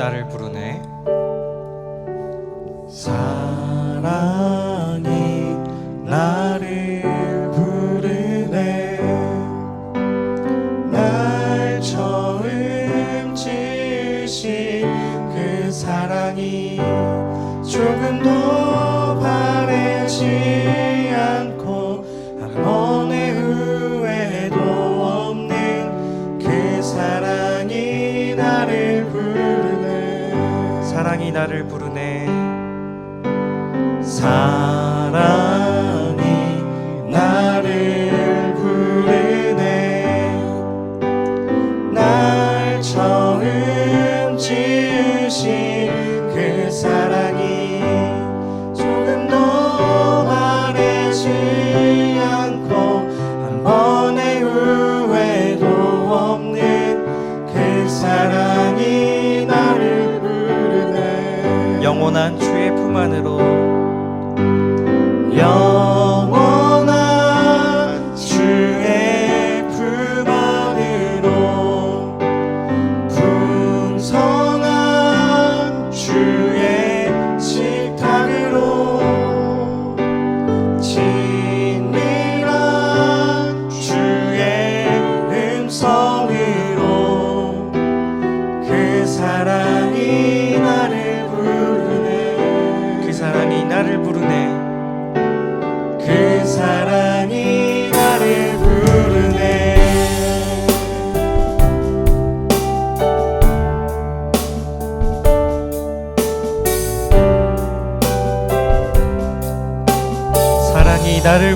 나를 부르네. 나를 부르네. 사 안으로.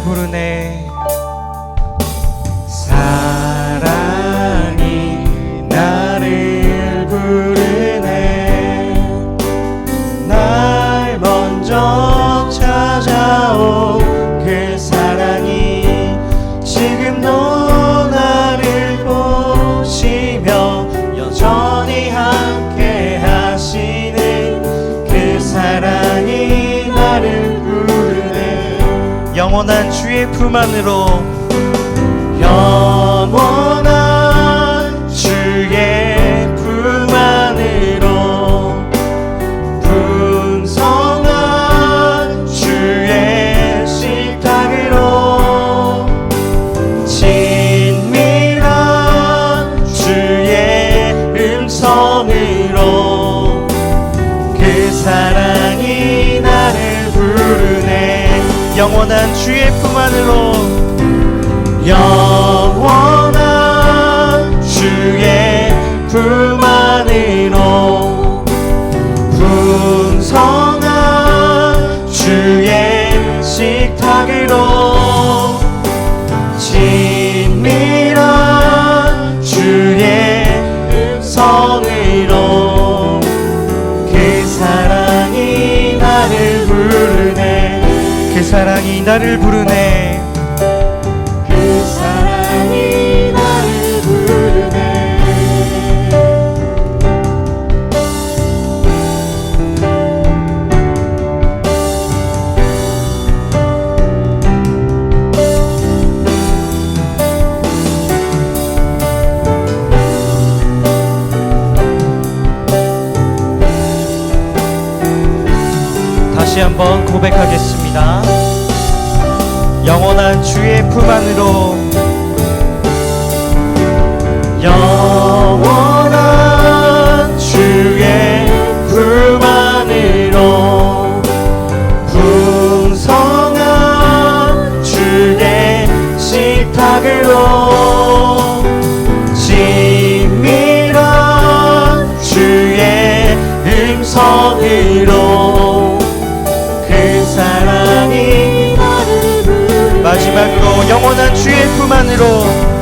부르네. 영원한 주의 품 안으로 영원한 나를 부르네 그 사랑이 나를 부르네 다시 한번 고백하겠습니다. 영원한 주의 품 안으로 영원한 주의 품 안으로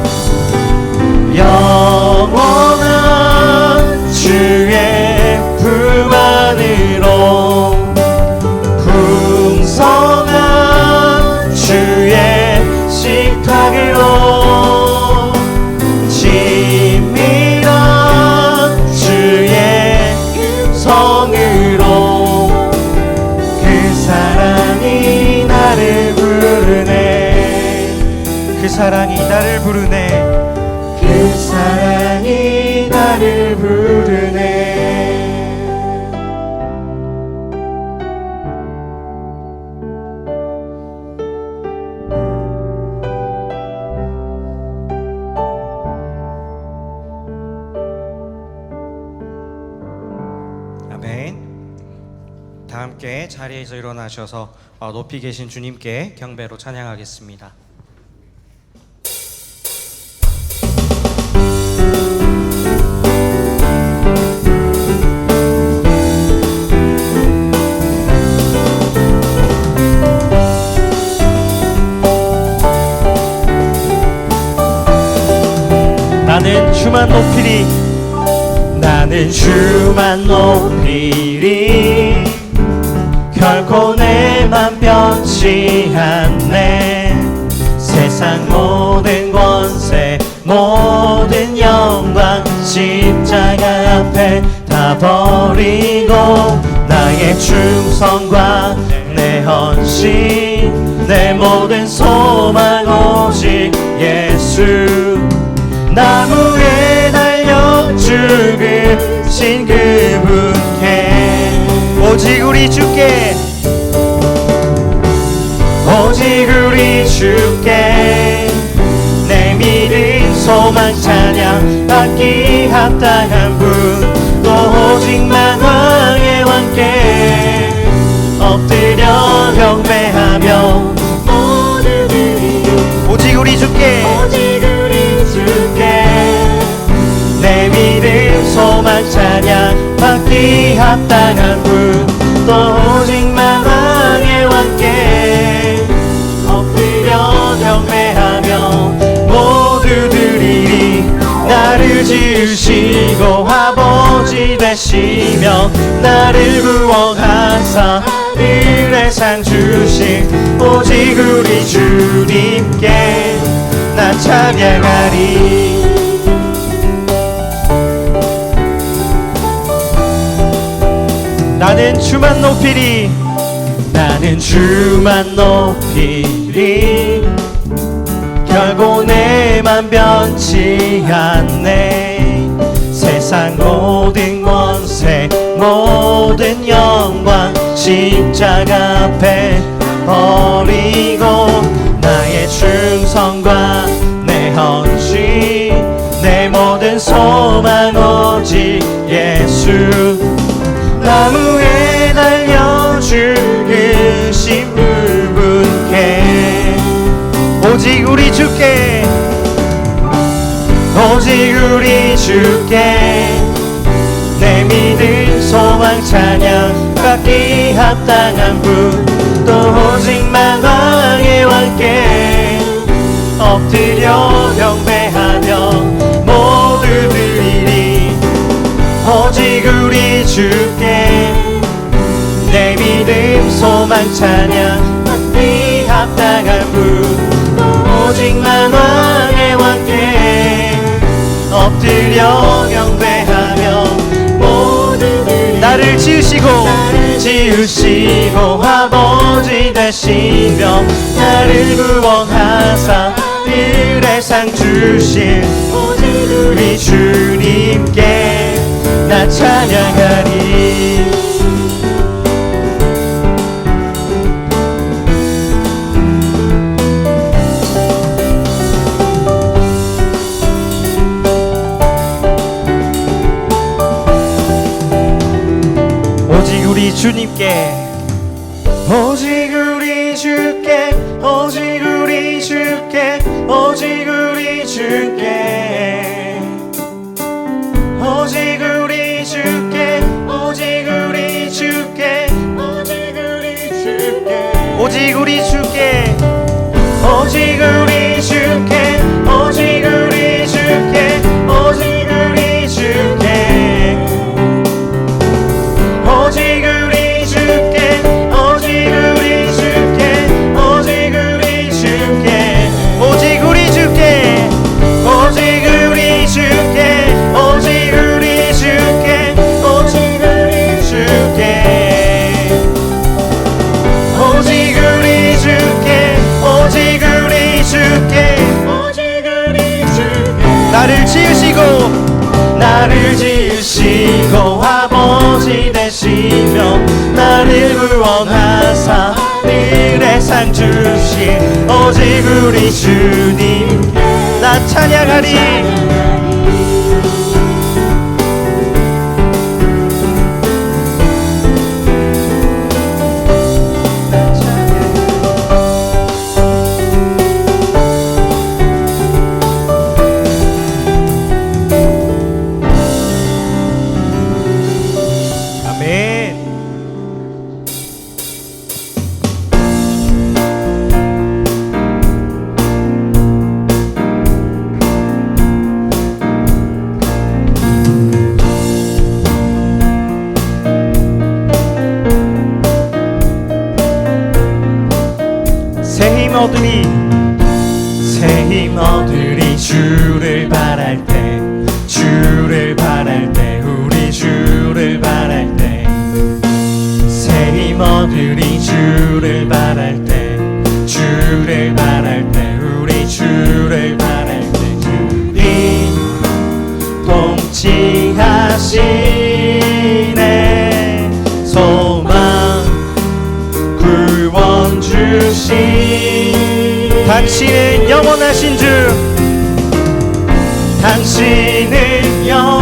사랑이 나를 부르네. 그 사랑이 나를 부르네. 다 함께 자리에서 일어나셔서 어, 높이 계신 주님께 경배로 찬양하겠습니다. 나는 주만 높이리. 결코 내만 변치 않네. 세상 모든 권세 모든 영광 십자가 앞에 다 버리고 나의 충성과 내 헌신 내 모든 소망 오직 예수. 나무에 죽으신 그분께 오직 우리 주께 오직 우리 주께 내 믿음 소망 찬양 받기 합당한 찬양 받기 합당한 분또 오직 만 왕의 왕께 엎드려 경배하며 모두들이 나를 지으시고 아버지 되시며 나를 구원하사 하늘의 상 주신 오직 우리 주님께 나 찬양하리 주만 높이리. 나는 주만 높이리. 결국 내만 변치 않네. 세상 모든 권세 모든 영광 십자가 앞에 버리고 나의 충성과 내 헌신 내 모든 소망 오직 예수 오직 우리 주께. 오직 우리 주께. 내 믿음 소망 찬양 받기 합당한 분 또 오직 만 왕의 왕께. 엎드려 경배하며 모두들이 오직 우리 주께. 내 믿음 소망 찬양 경배하며 모두들이 나를 지으시고 나를 지으시고 아버지 되시며 나를 구원하사 하늘의 상 주신 우리 주님께 나 찬양하리 Yeah. 오직 우리 주님. 나 찬양하리 얻 영원하신 주. 당신은 영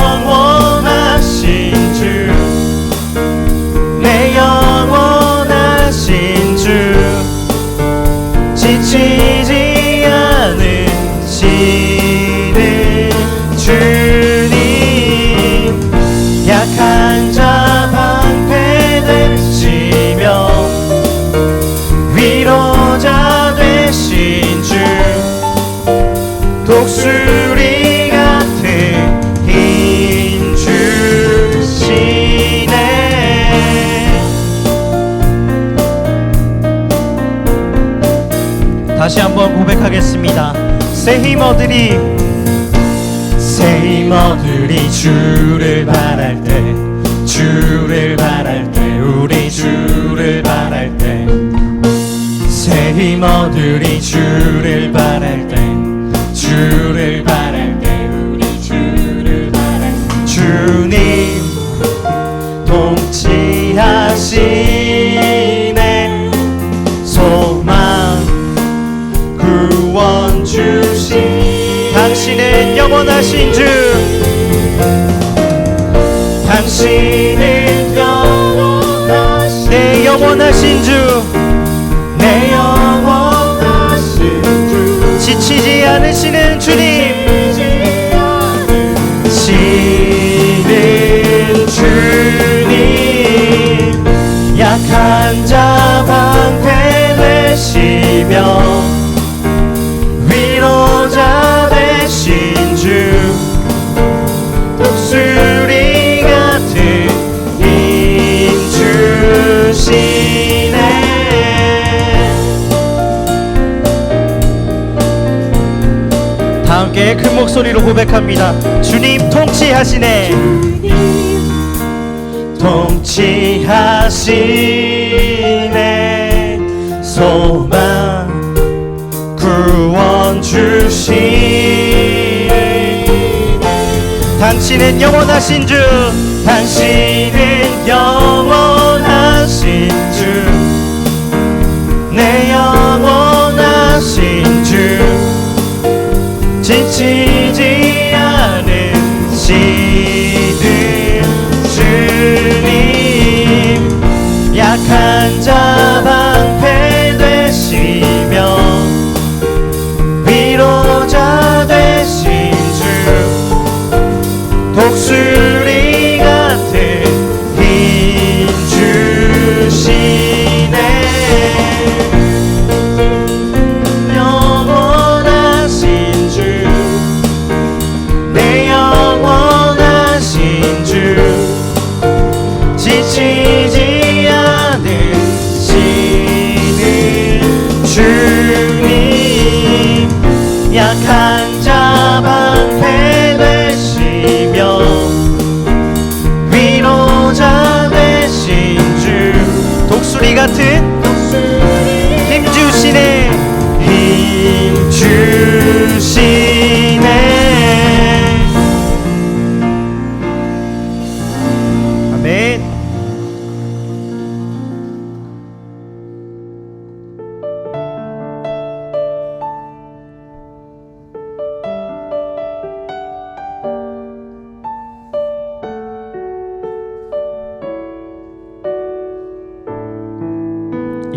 다시 한번 고백하겠습니다. 새 힘 얻으리 새 힘 얻으리 주를 바랄 때 주를 바랄 때 우리 주를 바랄 때 새 힘 얻으리 주를 바랄 때 주를 바랄 때 우리 주를 바랄 때. 주님 통치하시 당신은 영원하신 주. 당신은 영원하신 내 영원하신 주내 영원하신 주. 지치지 않으시는 주님. 시는 주님. 약한 자 방패 되시며 다 함께 큰 목소리로 고백합니다. 주님 통치하시네. 통치하시네. 소망 구원 주시네. 당신은 영원하신 주 당신은 영원하신 주. 내 영원하신 주 지치지 않으시는 주님 약한 자 약한 자 방패 되시며 위로자 되신 주. 독수리 같은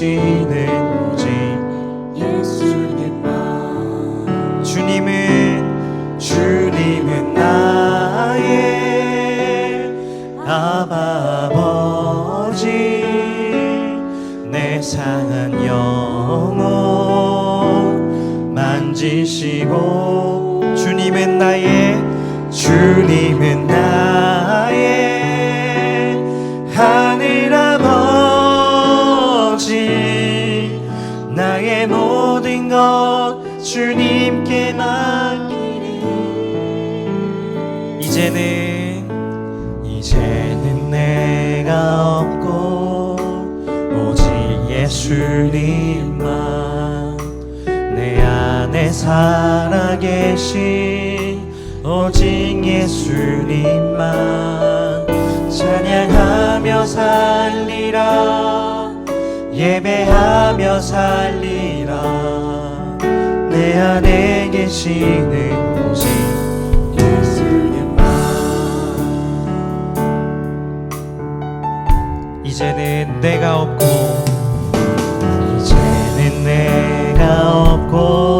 계시는 오직 예수님만 주님은 주님은 나의 아버지 내 상한 영혼 만지시고 주님은 나의 주님은 나 살아계신 오직 예수님만 찬양하며 살리라 예배하며 살리라. 내 안에 계시는 오직 예수님만. 이제는 내가 없고 이제는 내가 없고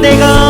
내가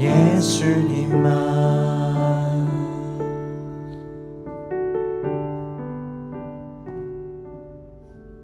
예수님만